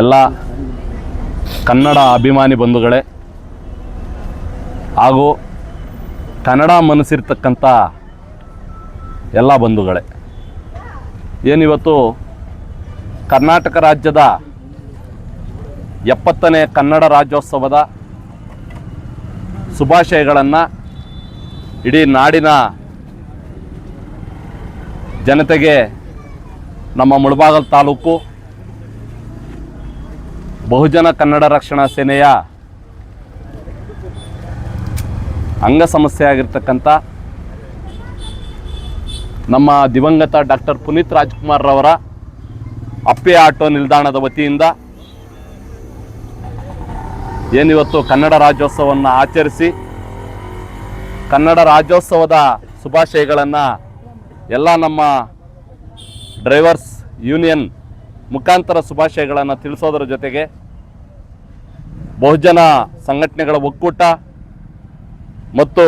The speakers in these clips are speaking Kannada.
ಎಲ್ಲ ಕನ್ನಡ ಅಭಿಮಾನಿ ಬಂಧುಗಳೇ, ಹಾಗೂ ಕನ್ನಡ ಮನಸ್ಸಿರ್ತಕ್ಕಂಥ ಎಲ್ಲ ಬಂಧುಗಳೇ. ಏನಿವತ್ತು ಕರ್ನಾಟಕ ರಾಜ್ಯದ ಎಪ್ಪತ್ತನೇ ಕನ್ನಡ ರಾಜ್ಯೋತ್ಸವದ ಶುಭಾಶಯಗಳನ್ನು ಇಡೀ ನಾಡಿನ ಜನತೆಗೆ ನಮ್ಮ ಮುಳಬಾಗಲ್ ತಾಲೂಕು ಬಹುಜನ ಕನ್ನಡ ರಕ್ಷಣಾ ಸೇನೆಯ ಅಂಗ ಸಮಸ್ಯೆ ಆಗಿರ್ತಕ್ಕಂಥ ನಮ್ಮ ದಿವಂಗತ ಡಾಕ್ಟರ್ ಪುನೀತ್ ರಾಜ್ಕುಮಾರ್ ರವರ ಅಪ್ಪೆ ಆಟೋ ನಿಲ್ದಾಣದ ವತಿಯಿಂದ ಏನಿವತ್ತು ಕನ್ನಡ ರಾಜ್ಯೋತ್ಸವವನ್ನು ಆಚರಿಸಿ ಕನ್ನಡ ರಾಜ್ಯೋತ್ಸವದ ಶುಭಾಶಯಗಳನ್ನು ಎಲ್ಲ ನಮ್ಮ ಡ್ರೈವರ್ಸ್ ಯೂನಿಯನ್ ಮುಖಾಂತರ ಶುಭಾಶಯಗಳನ್ನು ತಿಳಿಸೋದರ ಜೊತೆಗೆ ಬಹುಜನ ಸಂಘಟನೆಗಳ ಒಕ್ಕೂಟ ಮತ್ತು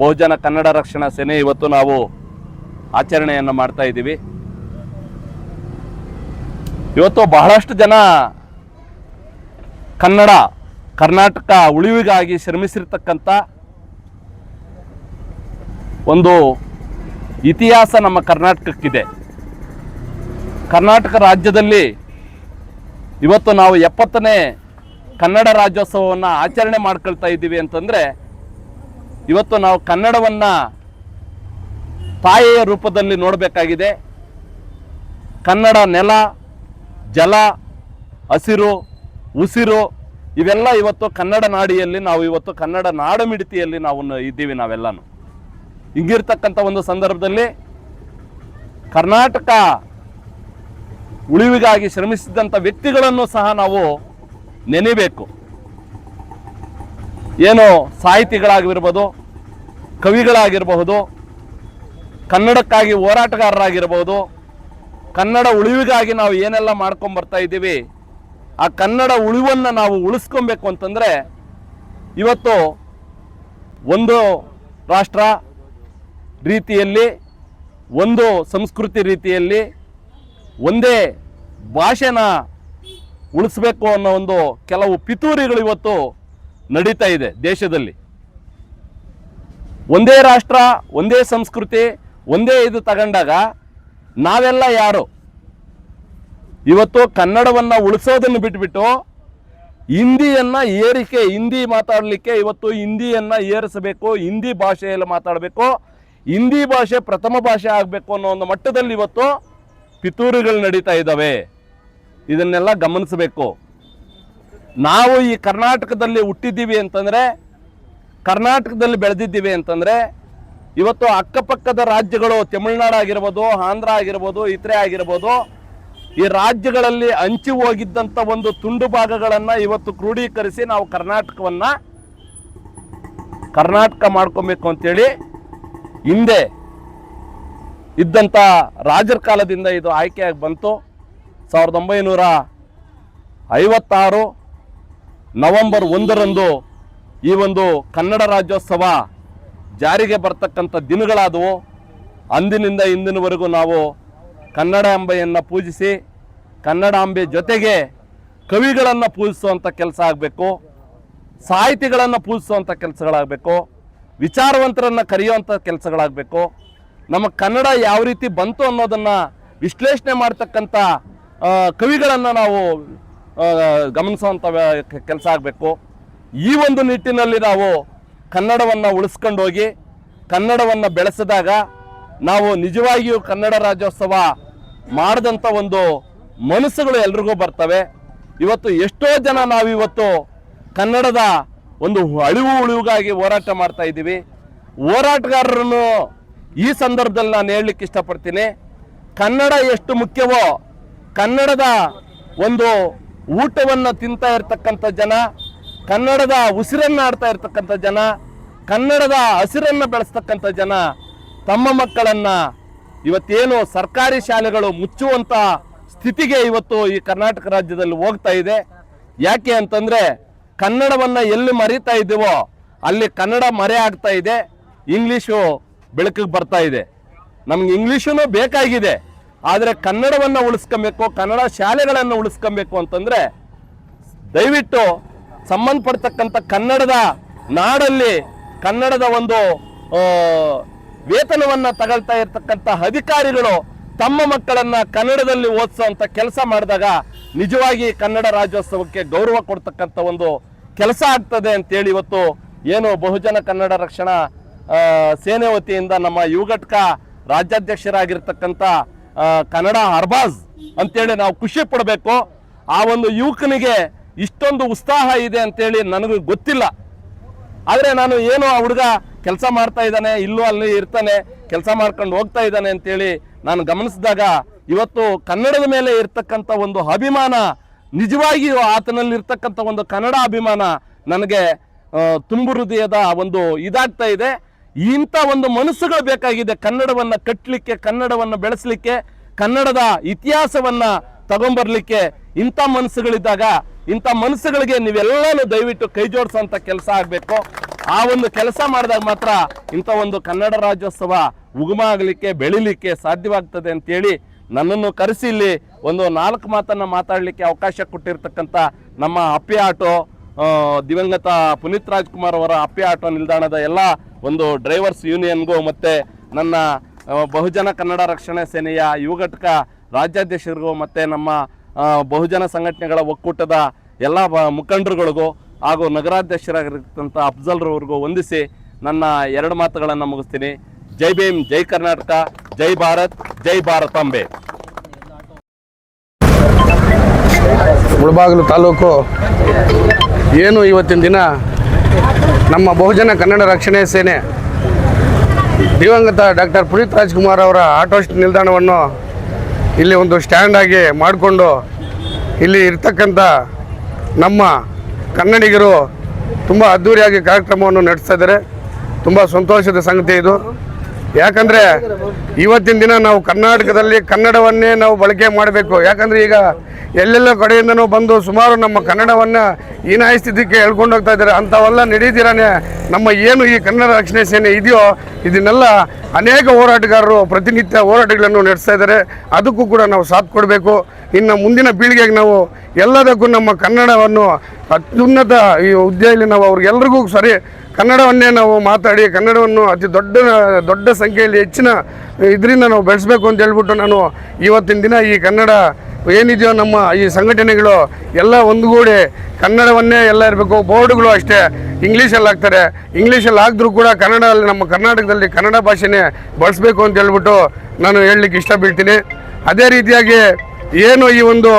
ಬಹುಜನ ಕನ್ನಡ ರಕ್ಷಣಾ ಸೇನೆ ಇವತ್ತು ನಾವು ಆಚರಣೆಯನ್ನು ಮಾಡ್ತಾ ಇದ್ದೀವಿ. ಇವತ್ತು ಬಹಳಷ್ಟು ಜನ ಕನ್ನಡ, ಕರ್ನಾಟಕ ಉಳಿವಿಗಾಗಿ ಶ್ರಮಿಸಿರ್ತಕ್ಕಂಥ ಒಂದು ಇತಿಹಾಸ ನಮ್ಮ ಕರ್ನಾಟಕಕ್ಕಿದೆ. ಕರ್ನಾಟಕ ರಾಜ್ಯದಲ್ಲಿ ಇವತ್ತು ನಾವು ಎಪ್ಪತ್ತನೇ ಕನ್ನಡ ರಾಜ್ಯೋತ್ಸವವನ್ನು ಆಚರಣೆ ಮಾಡ್ಕೊಳ್ತಾ ಇದ್ದೀವಿ ಅಂತಂದರೆ, ಇವತ್ತು ನಾವು ಕನ್ನಡವನ್ನು ತಾಯಿಯ ರೂಪದಲ್ಲಿ ನೋಡಬೇಕಾಗಿದೆ. ಕನ್ನಡ ನೆಲ, ಜಲ, ಹಸಿರು, ಉಸಿರು, ಇವೆಲ್ಲ ಇವತ್ತು ಕನ್ನಡ ನಾಡಿಯಲ್ಲಿ ನಾವು ಇವತ್ತು ಕನ್ನಡ ನಾಡಮಿಡಿತಿಯಲ್ಲಿ ನಾವು ನ- ಇದ್ದೀವಿ ನಾವೆಲ್ಲನೂ. ಹಿಂಗಿರ್ತಕ್ಕಂಥ ಒಂದು ಸಂದರ್ಭದಲ್ಲಿ ಕರ್ನಾಟಕ ಉಳಿವಿಗಾಗಿ ಶ್ರಮಿಸಿದಂಥ ವ್ಯಕ್ತಿಗಳನ್ನು ಸಹ ನಾವು ನೆನೆಬೇಕು. ಏನು ಸಾಹಿತಿಗಳಾಗಿರ್ಬೋದು, ಕವಿಗಳಾಗಿರಬಹುದು, ಕನ್ನಡಕ್ಕಾಗಿ ಹೋರಾಟಗಾರರಾಗಿರ್ಬೋದು, ಕನ್ನಡ ಉಳಿವಿಗಾಗಿ ನಾವು ಏನೆಲ್ಲ ಮಾಡ್ಕೊಂಡು ಬರ್ತಾ ಇದ್ದೀವಿ, ಆ ಕನ್ನಡ ಉಳಿವನ್ನು ನಾವು ಉಳಿಸ್ಕೊಬೇಕು ಅಂತಂದರೆ ಇವತ್ತು ಒಂದು ರಾಷ್ಟ್ರ ರೀತಿಯಲ್ಲಿ, ಒಂದು ಸಂಸ್ಕೃತಿ ರೀತಿಯಲ್ಲಿ ಒಂದೇ ಭಾಷೆನ ಉಳಿಸ್ಬೇಕು ಅನ್ನೋ ಒಂದು ಕೆಲವು ಪಿತೂರಿಗಳು ಇವತ್ತು ನಡೀತಾ ಇದೆ ದೇಶದಲ್ಲಿ. ಒಂದೇ ರಾಷ್ಟ್ರ, ಒಂದೇ ಸಂಸ್ಕೃತಿ, ಒಂದೇ ಇದು ತಗೊಂಡಾಗ ನಾವೆಲ್ಲ ಯಾರು? ಇವತ್ತು ಕನ್ನಡವನ್ನು ಉಳಿಸೋದನ್ನು ಬಿಟ್ಬಿಟ್ಟು ಹಿಂದಿಯನ್ನು ಏರಿಕೆ, ಹಿಂದಿ ಮಾತಾಡಲಿಕ್ಕೆ ಇವತ್ತು ಹಿಂದಿಯನ್ನು ಏರಿಸಬೇಕು, ಹಿಂದಿ ಭಾಷೆಯಲ್ಲಿ ಮಾತಾಡಬೇಕು, ಹಿಂದಿ ಭಾಷೆ ಪ್ರಥಮ ಭಾಷೆ ಆಗಬೇಕು ಅನ್ನೋ ಒಂದು ಮಟ್ಟದಲ್ಲಿ ಇವತ್ತು ಪಿತೂರುಗಳು ನಡೀತಾ ಇದ್ದಾವೆ. ಇದನ್ನೆಲ್ಲ ಗಮನಿಸಬೇಕು. ನಾವು ಈ ಕರ್ನಾಟಕದಲ್ಲಿ ಹುಟ್ಟಿದ್ದೀವಿ ಅಂತಂದರೆ, ಕರ್ನಾಟಕದಲ್ಲಿ ಬೆಳೆದಿದ್ದೀವಿ ಅಂತಂದರೆ, ಇವತ್ತು ಅಕ್ಕಪಕ್ಕದ ರಾಜ್ಯಗಳು ತಮಿಳುನಾಡು ಆಗಿರ್ಬೋದು, ಆಂಧ್ರ ಆಗಿರ್ಬೋದು, ಇತರೆ ಆಗಿರ್ಬೋದು, ಈ ರಾಜ್ಯಗಳಲ್ಲಿ ಹಂಚಿ ಹೋಗಿದ್ದಂಥ ಒಂದು ತುಂಡು ಭಾಗಗಳನ್ನು ಇವತ್ತು ಕ್ರೋಢೀಕರಿಸಿ ನಾವು ಕರ್ನಾಟಕವನ್ನು ಕರ್ನಾಟಕ ಮಾಡ್ಕೊಬೇಕು ಅಂತೇಳಿ ಹಿಂದೆ ಇದ್ದಂಥ ರಾಜರ ಕಾಲದಿಂದ ಇದು ಆಯ್ಕೆಯಾಗಿ ಬಂತು. ಸಾವಿರದ ಒಂಬೈನೂರ ಐವತ್ತಾರು ನವಂಬರ್ ಒಂದರಂದು ಈ ಒಂದು ಕನ್ನಡ ರಾಜ್ಯೋತ್ಸವ ಜಾರಿಗೆ ಬರ್ತಕ್ಕಂಥ ದಿನಗಳಾದವು. ಅಂದಿನಿಂದ ಇಂದಿನವರೆಗೂ ನಾವು ಕನ್ನಡಾಂಬೆಯನ್ನು ಪೂಜಿಸಿ ಕನ್ನಡಾಂಬೆ ಜೊತೆಗೆ ಕವಿಗಳನ್ನು ಪೂಜಿಸುವಂಥ ಕೆಲಸ ಆಗಬೇಕು, ಸಾಹಿತಿಗಳನ್ನು ಪೂಜಿಸುವಂಥ ಕೆಲಸಗಳಾಗಬೇಕು, ವಿಚಾರವಂತರನ್ನು ಕರೆಯುವಂಥ ಕೆಲಸಗಳಾಗಬೇಕು. ನಮ್ಮ ಕನ್ನಡ ಯಾವ ರೀತಿ ಬಂತು ಅನ್ನೋದನ್ನು ವಿಶ್ಲೇಷಣೆ ಮಾಡ್ತಕ್ಕಂಥ ಕವಿಗಳನ್ನು ನಾವು ಗಮನಿಸುವಂಥ ಕೆಲಸ ಆಗಬೇಕು. ಈ ಒಂದು ನಿಟ್ಟಿನಲ್ಲಿ ನಾವು ಕನ್ನಡವನ್ನು ಉಳಿಸ್ಕೊಂಡು ಹೋಗಿ ಕನ್ನಡವನ್ನು ಬೆಳೆಸಿದಾಗ ನಾವು ನಿಜವಾಗಿಯೂ ಕನ್ನಡ ರಾಜ್ಯೋತ್ಸವ ಮಾಡಿದಂಥ ಒಂದು ಮನಸ್ಸುಗಳು ಎಲ್ರಿಗೂ ಬರ್ತವೆ. ಇವತ್ತು ಎಷ್ಟೋ ಜನ ನಾವಿವತ್ತು ಕನ್ನಡದ ಒಂದು ಅಳಿವು ಉಳಿವುಗಾಗಿ ಹೋರಾಟ ಮಾಡ್ತಾ ಇದ್ದೀವಿ. ಹೋರಾಟಗಾರರನ್ನು ಈ ಸಂದರ್ಭದಲ್ಲಿ ನಾನು ಹೇಳಲಿಕ್ಕೆ ಇಷ್ಟಪಡ್ತೀನಿ, ಕನ್ನಡ ಎಷ್ಟು ಮುಖ್ಯವೋ, ಕನ್ನಡದ ಒಂದು ಊಟವನ್ನು ತಿಂತಾ ಇರತಕ್ಕಂಥ ಜನ, ಕನ್ನಡದ ಉಸಿರನ್ನು ಆಡ್ತಾ ಇರ್ತಕ್ಕಂಥ ಜನ, ಕನ್ನಡದ ಹಸಿರನ್ನು ಬೆಳೆಸ್ತಕ್ಕಂಥ ಜನ, ತಮ್ಮ ಮಕ್ಕಳನ್ನು ಇವತ್ತೇನು ಸರ್ಕಾರಿ ಶಾಲೆಗಳು ಮುಚ್ಚುವಂಥ ಸ್ಥಿತಿಗೆ ಇವತ್ತು ಈ ಕರ್ನಾಟಕ ರಾಜ್ಯದಲ್ಲಿ ಹೋಗ್ತಾ ಇದೆ. ಯಾಕೆ ಅಂತಂದರೆ ಕನ್ನಡವನ್ನು ಎಲ್ಲಿ ಮರೀತಾ ಇದ್ದೀವೋ ಅಲ್ಲಿ ಕನ್ನಡ ಮರೆ ಆಗ್ತಾ ಇದೆ. ಇಂಗ್ಲೀಷು ಬೆಳಕಿಗೆ ಬರ್ತಾ ಇದೆ. ನಮ್ಗೆ ಇಂಗ್ಲೀಷೂ ಬೇಕಾಗಿದೆ. ಆದರೆ ಕನ್ನಡವನ್ನು ಉಳಿಸ್ಕೊಬೇಕು, ಕನ್ನಡ ಶಾಲೆಗಳನ್ನು ಉಳಿಸ್ಕೊಬೇಕು ಅಂತಂದರೆ ದಯವಿಟ್ಟು ಸಂಬಂಧಪಡ್ತಕ್ಕಂಥ ಕನ್ನಡದ ನಾಡಲ್ಲಿ ಕನ್ನಡದ ಒಂದು ವೇತನವನ್ನು ತಗೊಳ್ತಾ ಇರ್ತಕ್ಕಂಥ ಅಧಿಕಾರಿಗಳು ತಮ್ಮ ಮಕ್ಕಳನ್ನು ಕನ್ನಡದಲ್ಲಿ ಓದಿಸುವಂಥ ಕೆಲಸ ಮಾಡಿದಾಗ ನಿಜವಾಗಿ ಕನ್ನಡ ರಾಜ್ಯೋತ್ಸವಕ್ಕೆ ಗೌರವ ಕೊಡ್ತಕ್ಕಂಥ ಒಂದು ಕೆಲಸ ಆಗ್ತದೆ ಅಂತೇಳಿ ಇವತ್ತು ಏನು ಬಹುಜನ ಕನ್ನಡ ರಕ್ಷಣಾ ಸೇನೆ ವತಿಯಿಂದ ನಮ್ಮ ಯುವಘಟಕ ರಾಜ್ಯಾಧ್ಯಕ್ಷರಾಗಿರ್ತಕ್ಕಂಥ ಕನ್ನಡ ಅರ್ಬಾಜ್ ಅಂತೇಳಿ ನಾವು ಖುಷಿ ಪಡಬೇಕು. ಆ ಒಂದು ಯುವಕನಿಗೆ ಇಷ್ಟೊಂದು ಉತ್ಸಾಹ ಇದೆ ಅಂತೇಳಿ ನನಗೂ ಗೊತ್ತಿಲ್ಲ. ಆದರೆ ನಾನು ಏನು ಆ ಹುಡುಗ ಕೆಲಸ ಮಾಡ್ತಾ ಇದ್ದಾನೆ, ಇಲ್ಲೂ ಅಲ್ಲಿ ಇರ್ತಾನೆ, ಕೆಲಸ ಮಾಡ್ಕೊಂಡು ಹೋಗ್ತಾ ಇದ್ದಾನೆ ಅಂತೇಳಿ ನಾನು ಗಮನಿಸಿದಾಗ ಇವತ್ತು ಕನ್ನಡದ ಮೇಲೆ ಇರ್ತಕ್ಕಂಥ ಒಂದು ಅಭಿಮಾನ ನಿಜವಾಗಿಯೂ ಆತನಲ್ಲಿ ಇರ್ತಕ್ಕಂಥ ಒಂದು ಕನ್ನಡ ಅಭಿಮಾನ ನನಗೆ ತುಂಬು ಹೃದಯದ ಒಂದು ಇದಾಗ್ತಾ ಇದೆ. ಇಂಥ ಒಂದು ಮನಸ್ಸುಗಳು ಬೇಕಾಗಿದೆ. ಕನ್ನಡವನ್ನು ಕಟ್ಟಲಿಕ್ಕೆ ಕನ್ನಡವನ್ನು ಬೆಳೆಸಲಿಕ್ಕೆ, ಕನ್ನಡದ ಇತಿಹಾಸವನ್ನು ತಗೊಂಬರ್ಲಿಕ್ಕೆ ಇಂಥ ಮನಸ್ಸುಗಳಿದ್ದಾಗ, ಇಂಥ ಮನಸ್ಸುಗಳಿಗೆ ನೀವೆಲ್ಲನೂ ದಯವಿಟ್ಟು ಕೈ ಜೋಡಿಸುವಂಥ ಕೆಲಸ ಆಗಬೇಕು. ಆ ಒಂದು ಕೆಲಸ ಮಾಡಿದಾಗ ಮಾತ್ರ ಇಂಥ ಒಂದು ಕನ್ನಡ ರಾಜ್ಯೋತ್ಸವ ಉಗಮ ಆಗಲಿಕ್ಕೆ, ಬೆಳಿಲಿಕ್ಕೆ ಸಾಧ್ಯವಾಗ್ತದೆ ಅಂತೇಳಿ ನನ್ನನ್ನು ಕರೆಸಿ ಇಲ್ಲಿ ಒಂದು ನಾಲ್ಕು ಮಾತನ್ನು ಮಾತಾಡಲಿಕ್ಕೆ ಅವಕಾಶ ಕೊಟ್ಟಿರ್ತಕ್ಕಂಥ ನಮ್ಮ ಅಪ್ಪೆ ಆಟೋ ದಿವಂಗತ ಪುನೀತ್ ರಾಜ್ಕುಮಾರ್ ಅವರ ಅಪ್ಪೆ ಆಟೋ ನಿಲ್ದಾಣದ ಎಲ್ಲ ಒಂದು ಡ್ರೈವರ್ಸ್ ಯೂನಿಯನ್ಗೂ ಮತ್ತು ನನ್ನ ಬಹುಜನ ಕನ್ನಡ ರಕ್ಷಣಾ ಸೇನೆಯ ಯುವ ಘಟಕ ರಾಜ್ಯಾಧ್ಯಕ್ಷರಿಗೂ ಮತ್ತು ನಮ್ಮ ಬಹುಜನ ಸಂಘಟನೆಗಳ ಒಕ್ಕೂಟದ ಎಲ್ಲ ಮುಖಂಡರುಗಳಿಗೂ ಹಾಗೂ ನಗರಾಧ್ಯಕ್ಷರಾಗಿರ್ತಕ್ಕಂಥ ಅಫ್ಜಲ್ರವ್ರಿಗೂ ವಂದಿಸಿ ನನ್ನ ಎರಡು ಮಾತುಗಳನ್ನು ಮುಗಿಸ್ತೀನಿ. ಜೈ ಭೀಮ್, ಜೈ ಕರ್ನಾಟಕ, ಜೈ ಭಾರತ್, ಜೈ ಭಾರತಾಂಬೆ ಮುಳಬಾಗಿಲು ತಾಲೂಕು ಏನು ಇವತ್ತಿನ ದಿನ? ನಮ್ಮ ಬಹುಜನ ಕನ್ನಡ ರಕ್ಷಣೆ ಸೇನೆ ದಿವಂಗತ ಡಾಕ್ಟರ್ ಪುನೀತ್ ರಾಜ್ಕುಮಾರ್ ಅವರ ಆಟೋ ನಿಲ್ದಾಣವನ್ನು ಇಲ್ಲಿ ಒಂದು ಸ್ಟ್ಯಾಂಡ್ ಆಗಿ ಮಾಡಿಕೊಂಡು ಇಲ್ಲಿ ಇರ್ತಕ್ಕಂಥ ನಮ್ಮ ಕನ್ನಡಿಗರು ತುಂಬ ಅದ್ಧೂರಿಯಾಗಿ ಕಾರ್ಯಕ್ರಮವನ್ನು ನಡೆಸ್ತಾ ಇದ್ದಾರೆ. ತುಂಬ ಸಂತೋಷದ ಸಂಗತಿ ಇದು. ಯಾಕಂದರೆ ಇವತ್ತಿನ ದಿನ ನಾವು ಕರ್ನಾಟಕದಲ್ಲಿ ಕನ್ನಡವನ್ನೇ ನಾವು ಬಳಕೆ ಮಾಡಬೇಕು. ಯಾಕಂದರೆ ಈಗ ಎಲ್ಲೆಲ್ಲ ಕಡೆಯಿಂದನೂ ಬಂದು ಸುಮಾರು ನಮ್ಮ ಕನ್ನಡವನ್ನು ಹೀನಾಯಿಸ್ತಿದ್ದಕ್ಕೆ ಹೇಳ್ಕೊಂಡು ಹೋಗ್ತಾ ಇದ್ದಾರೆ. ಅಂಥವೆಲ್ಲ ನಡೀತಿರಾನೆ ನಮ್ಮ ಏನು ಈ ಕನ್ನಡ ರಕ್ಷಣೆ ಸೇನೆ ಇದೆಯೋ ಇದನ್ನೆಲ್ಲ ಅನೇಕ ಹೋರಾಟಗಾರರು ಪ್ರತಿನಿತ್ಯ ಹೋರಾಟಗಳನ್ನು ನಡೆಸ್ತಾ ಇದ್ದಾರೆ. ಅದಕ್ಕೂ ಕೂಡ ನಾವು ಸಾಥ್ ಕೊಡಬೇಕು. ಇನ್ನು ಮುಂದಿನ ಪೀಳಿಗೆಗೆ ನಾವು ಎಲ್ಲದಕ್ಕೂ ನಮ್ಮ ಕನ್ನಡವನ್ನು ಅತ್ಯುನ್ನತ ಈ ಹುದ್ದೆಯಲ್ಲಿ ನಾವು ಅವ್ರಿಗೆಲ್ರಿಗೂ ಸರಿ ಕನ್ನಡವನ್ನೇ ನಾವು ಮಾತಾಡಿ, ಕನ್ನಡವನ್ನು ಅತಿ ದೊಡ್ಡ ದೊಡ್ಡ ಸಂಖ್ಯೆಯಲ್ಲಿ ಹೆಚ್ಚಿನ ಇದರಿಂದ ನಾವು ಬೆಳೆಸಬೇಕು ಅಂತ ಹೇಳ್ಬಿಟ್ಟು ನಾನು ಇವತ್ತಿನ ದಿನ ಈ ಕನ್ನಡ ಏನಿದೆಯೋ ನಮ್ಮ ಈ ಸಂಘಟನೆಗಳು ಎಲ್ಲ ಒಂದುಗೂಡಿ ಕನ್ನಡವನ್ನೇ ಎಲ್ಲ ಇರಬೇಕು. ಬೋರ್ಡ್ಗಳು ಅಷ್ಟೇ, ಇಂಗ್ಲೀಷಲ್ಲಿ ಹಾಕ್ತಾರೆ. ಇಂಗ್ಲೀಷಲ್ಲಿ ಹಾಕಿದ್ರೂ ಕೂಡ ಕನ್ನಡದಲ್ಲಿ, ನಮ್ಮ ಕರ್ನಾಟಕದಲ್ಲಿ ಕನ್ನಡ ಭಾಷೆನೇ ಬಳಸಬೇಕು ಅಂತ ಹೇಳ್ಬಿಟ್ಟು ನಾನು ಹೇಳಲಿಕ್ಕೆ ಇಷ್ಟ ಬೀಳ್ತೀನಿ ಅದೇ ರೀತಿಯಾಗಿ ಏನು ಈ ಒಂದು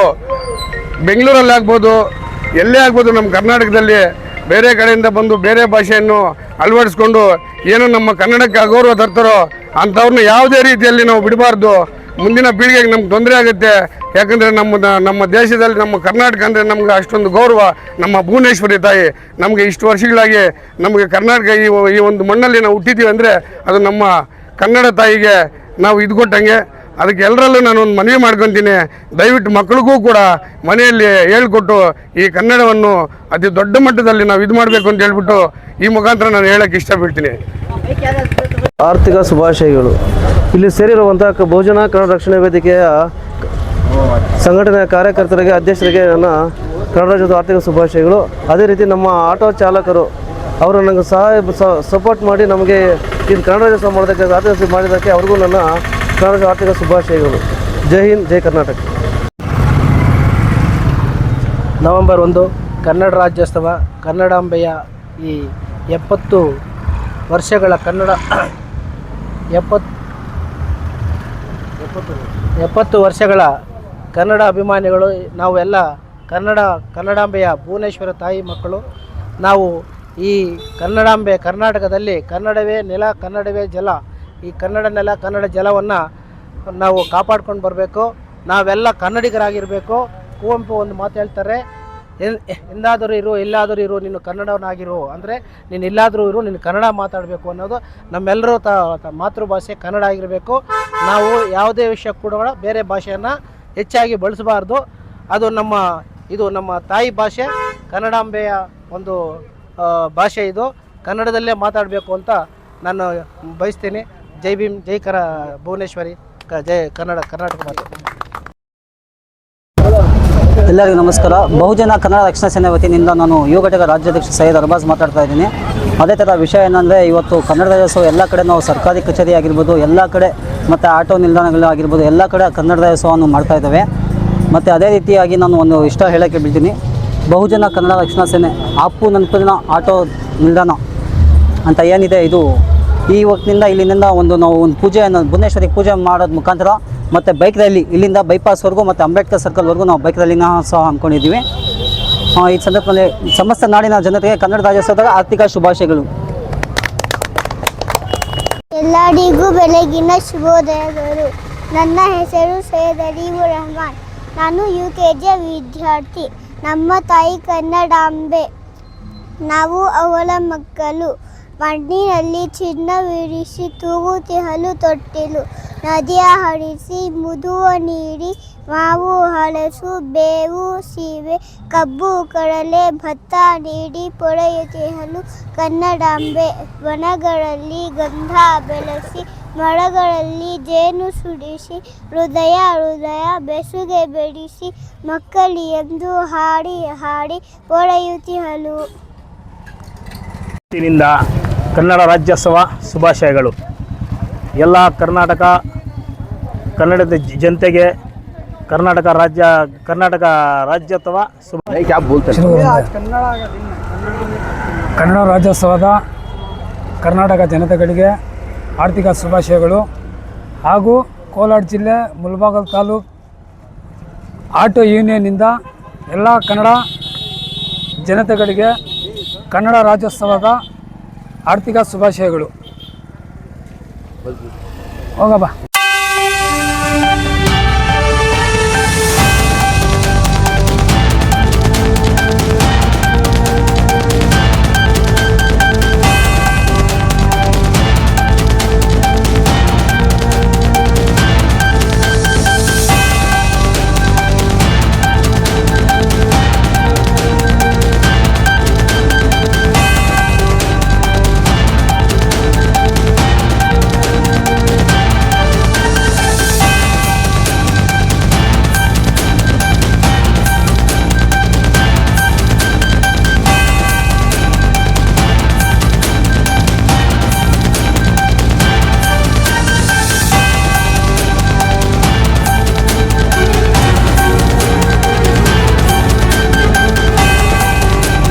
ಬೆಂಗಳೂರಲ್ಲಿ ಆಗ್ಬೋದು ಎಲ್ಲೇ ಆಗ್ಬೋದು ನಮ್ಮ ಕರ್ನಾಟಕದಲ್ಲಿ ಬೇರೆ ಕಡೆಯಿಂದ ಬಂದು ಬೇರೆ ಭಾಷೆಯನ್ನು ಅಳವಡಿಸ್ಕೊಂಡು ಏನು ನಮ್ಮ ಕನ್ನಡಕ್ಕೆ ಅಗೌರವ ತರ್ತಾರೋ ಅಂಥವ್ರನ್ನ ಯಾವುದೇ ರೀತಿಯಲ್ಲಿ ನಾವು ಬಿಡಬಾರ್ದು. ಮುಂದಿನ ಪೀಳಿಗೆಗೆ ನಮ್ಗೆ ತೊಂದರೆ ಆಗುತ್ತೆ. ಯಾಕಂದರೆ ನಮ್ಮ ನಮ್ಮ ದೇಶದಲ್ಲಿ, ನಮ್ಮ ಕರ್ನಾಟಕ ಅಂದರೆ ನಮ್ಗೆ ಅಷ್ಟೊಂದು ಗೌರವ ನಮ್ಮ ಭುವನೇಶ್ವರಿ ತಾಯಿ. ನಮಗೆ ಇಷ್ಟು ವರ್ಷಗಳಾಗಿ ನಮಗೆ ಕರ್ನಾಟಕ ಈ ಈ ಒಂದು ಮಣ್ಣಲ್ಲಿ ನಾವು ಹುಟ್ಟಿದ್ದೀವಿ ಅಂದರೆ ಅದು ನಮ್ಮ ಕನ್ನಡ ತಾಯಿಗೆ ನಾವು ಇದು ಕೊಟ್ಟಂಗೆ ಅದಕ್ಕೆ ಎಲ್ಲರಲ್ಲೂ ನಾನು ಒಂದು ಮನವಿ ಮಾಡ್ಕೊತೀನಿ. ದಯವಿಟ್ಟು ಮಕ್ಕಳಿಗೂ ಕೂಡ ಮನೆಯಲ್ಲಿ ಹೇಳ್ಕೊಟ್ಟು ಈ ಕನ್ನಡವನ್ನು ಅತಿ ದೊಡ್ಡ ಮಟ್ಟದಲ್ಲಿ ನಾವು ಇದು ಮಾಡಬೇಕು ಅಂತ ಹೇಳ್ಬಿಟ್ಟು ಈ ಮುಖಾಂತರ ನಾನು ಹೇಳಕ್ಕೆ ಇಷ್ಟಪಡ್ತೀನಿ. ಆರ್ಥಿಕ ಶುಭಾಶಯಗಳು. ಇಲ್ಲಿ ಸೇರಿರುವಂಥ ಬಹುಜನ ಕನ್ನಡ ರಕ್ಷಣಾ ವೇದಿಕೆಯ ಸಂಘಟನೆಯ ಕಾರ್ಯಕರ್ತರಿಗೆ, ಅಧ್ಯಕ್ಷರಿಗೆ ನನ್ನ ಕನ್ನಡ ರಾಜ್ಯದ ಆರ್ಥಿಕ ಶುಭಾಶಯಗಳು. ಅದೇ ರೀತಿ ನಮ್ಮ ಆಟೋ ಚಾಲಕರು, ಅವರು ನನಗೆ ಸಹಾಯ ಸಪೋರ್ಟ್ ಮಾಡಿ ನಮಗೆ ಇದು ಕನ್ನಡ ರಾಜ್ಯೋತ್ಸವ ಮಾಡೋದಕ್ಕೆ ಆರ್ಥಿಕ ಮಾಡಿದ್ದಕ್ಕೆ ಅವ್ರಿಗೂ ನನ್ನ ರಾಜ್ಯದ ಆರ್ಥಿಕ ಶುಭಾಶಯಗಳು. ಜೈ ಹಿಂದ್, ಜೈ ಕರ್ನಾಟಕ. ನವೆಂಬರ್ ಒಂದು, ಕನ್ನಡ ರಾಜ್ಯೋತ್ಸವ ಕನ್ನಡಾಂಬೆಯ ಈ ಎಪ್ಪತ್ತು ವರ್ಷಗಳ ಕನ್ನಡ ಎಪ್ಪತ್ತು ಎಪ್ಪತ್ತು ವರ್ಷಗಳ ಕನ್ನಡ ಅಭಿಮಾನಿಗಳು, ನಾವು ಎಲ್ಲ ಕನ್ನಡ ಕನ್ನಡಾಂಬೆಯ ಭುವನೇಶ್ವರ ತಾಯಿ ಮಕ್ಕಳು, ನಾವು ಈ ಕನ್ನಡಾಂಬೆ ಕರ್ನಾಟಕದಲ್ಲಿ ಕನ್ನಡವೇ ನೆಲ, ಕನ್ನಡವೇ ಜಲ ಈ ಕನ್ನಡ ನೆಲ ಕನ್ನಡ ಜಲವನ್ನು ನಾವು ಕಾಪಾಡ್ಕೊಂಡು ಬರಬೇಕು. ನಾವೆಲ್ಲ ಕನ್ನಡಿಗರಾಗಿರಬೇಕು. ಕುವೆಂಪು ಒಂದು ಮಾತು ಹೇಳ್ತಾರೆ ಎಂದಾದರೂ ಇರು ಎಲ್ಲಾದರೂ ಇರು, ನೀನು ಕನ್ನಡವನಾಗಿರು. ಅಂದರೆ, ನೀನು ಎಲ್ಲಾದರೂ ಇರು, ನೀನು ಕನ್ನಡ ಮಾತಾಡಬೇಕು ಅನ್ನೋದು ನಮ್ಮೆಲ್ಲರೂ ತ- ಮಾತೃಭಾಷೆ ಕನ್ನಡ ಆಗಿರಬೇಕು. ನಾವು ಯಾವುದೇ ವಿಷಯ ಕೂಡ ಬೇರೆ ಭಾಷೆಯನ್ನು ಹೆಚ್ಚಾಗಿ ಬಳಸಬಾರ್ದು. ಅದು ನಮ್ಮ, ಇದು ನಮ್ಮ ತಾಯಿ ಭಾಷೆ, ಕನ್ನಡಾಂಬೆಯ ಒಂದು ಭಾಷೆ ಇದು. ಕನ್ನಡದಲ್ಲೇ ಮಾತಾಡಬೇಕು ಅಂತ ನಾನು ಬಯಸ್ತೀನಿ. ಜೈ ಭೀಮ್, ಜೈ ಕರ, ಭುವನೇಶ್ವರಿ ಜೈ ಕನ್ನಡ, ಕರ್ನಾಟಕ ಎಲ್ಲರಿಗೂ ನಮಸ್ಕಾರ. ಬಹುಜನ ಕನ್ನಡ ರಕ್ಷಣಾ ಸೇನೆ ವತಿಯಿಂದ ನಾನು ಯುವ ಘಟಕ ರಾಜ್ಯಾಧ್ಯಕ್ಷ ಸೈಯದ್ ಅರ್ಬಾಜ್ ಮಾತಾಡ್ತಾ ಇದ್ದೀನಿ. ಅದೇ ಥರ ವಿಷಯ ಏನಂದರೆ, ಇವತ್ತು ಕನ್ನಡ ರಾಜ್ಯೋತ್ಸವ ಎಲ್ಲ ಕಡೆ ನಾವು ಸರ್ಕಾರಿ ಕಚೇರಿ ಆಗಿರ್ಬೋದು, ಎಲ್ಲ ಕಡೆ ಮತ್ತು ಆಟೋ ನಿಲ್ದಾಣಗಳು ಆಗಿರ್ಬೋದು, ಎಲ್ಲ ಕಡೆ ಕನ್ನಡ ರಾಜ್ಯೋತ್ಸವವನ್ನು ಮಾಡ್ತಾ ಇದ್ದಾವೆ. ಮತ್ತು ಅದೇ ರೀತಿಯಾಗಿ ನಾನು ಒಂದು ಇಷ್ಟ ಹೇಳೋಕ್ಕೆ ಬಿಡ್ತೀನಿ. ಬಹುಜನ ಕನ್ನಡ ರಕ್ಷಣಾ ಸೇನೆ, ಆಪು ನೆನಪಿನ ಆಟೋ ನಿಲ್ದಾಣ ಅಂತ ಏನಿದೆ, ಇದು ಈ ಹೊತ್ತಿನಿಂದ ಇಲ್ಲಿಂದ ಒಂದು ನಾವು ಒಂದು ಪೂಜೆಯನ್ನು ಭುವನೇಶ್ವರಿಗೆ ಪೂಜೆ ಮಾಡೋದ್ ಮುಖಾಂತರ ಮತ್ತು ಬೈಕ್ ರ್ಯಾಲಿ ಇಲ್ಲಿಂದ ಬೈಪಾಸ್ವರೆಗೂ ಮತ್ತು ಅಂಬೇಡ್ಕರ್ ಸರ್ಕಲ್ವರೆಗೂ ನಾವು ಬೈಕ್ ರ್ಯಾಲಿನ ಸಹ ಅಂದ್ಕೊಂಡಿದ್ದೀವಿ. ಈ ಸಂದರ್ಭದಲ್ಲಿ ಸಮಸ್ತ ನಾಡಿನ ಜನತೆಗೆ ಕನ್ನಡ ರಾಜ್ಯೋತ್ಸವದ ಆರ್ಥಿಕ ಶುಭಾಶಯಗಳು. ಎಲ್ಲರಿಗೂ ಬೆಳಗಿನ ಶುಭೋದಯಗಳು. ನನ್ನ ಹೆಸರು ಸೈಯದ್ ಅಲೀಬುರ್ ರಹಮಾನ್ ನಾನು ಯು ಕೆ ಜಿ ವಿದ್ಯಾರ್ಥಿ. ನಮ್ಮ ತಾಯಿ ಕನ್ನಡಾಂಬೆ ನಾವು ಅವಳ ಮಕ್ಕಳು. ಮಣ್ಣಿನಲ್ಲಿ ಚಿನ್ನವಿರಿಸಿ ತೂಗುತಿಹಲು ತೊಟ್ಟಿಲು, ನದಿಯ ಹರಿಸಿ ಮುದುವ ನೀಡಿ ಮಾವು ಹಳಸು, ಬೇವು ಸೀವೆ, ಕಬ್ಬು ಕಡಲೆ, ಭತ್ತ ನೀಡಿ ಪೊಳೆಯುತ್ತಿಹಲು ಕನ್ನಡಾಂಬೆ ವನಗಳಲ್ಲಿ ಗಂಧ ಬೆಳೆಸಿ, ಮರಗಳಲ್ಲಿ ಜೇನು ಸುಡಿಸಿ, ಹೃದಯ ಹೃದಯ ಬೆಸುಗೆ ಬೆಡಿಸಿ ಮಕ್ಕಳಿಯೆಂದು ಹಾಡಿ ಹಾಡಿ ಇವತ್ತಿನಿಂದ ಕನ್ನಡ ರಾಜ್ಯೋತ್ಸವ ಶುಭಾಶಯಗಳು. ಎಲ್ಲ ಕರ್ನಾಟಕ ಕನ್ನಡದ ಜನತೆಗೆ ಕರ್ನಾಟಕ ರಾಜ್ಯ ಕರ್ನಾಟಕ ರಾಜ್ಯೋತ್ಸವ ಶುಭ ಕನ್ನಡ ರಾಜ್ಯೋತ್ಸವದ ಕರ್ನಾಟಕ ಜನತೆಗಳಿಗೆ ಆರ್ಥಿಕ ಶುಭಾಶಯಗಳು. ಹಾಗೂ ಕೋಲಾರ ಜಿಲ್ಲೆ ಮುಲ್ಬಾಗಲ್ ತಾಲೂಕು ಆಟೋ ಯೂನಿಯನ್ನಿಂದ ಎಲ್ಲ ಕನ್ನಡ ಜನತೆಗಳಿಗೆ ಕನ್ನಡ ರಾಜ್ಯೋತ್ಸವದ ಆರ್ಥಿಕ ಶುಭಾಶಯಗಳು. ಹೋಗಬ್ಬ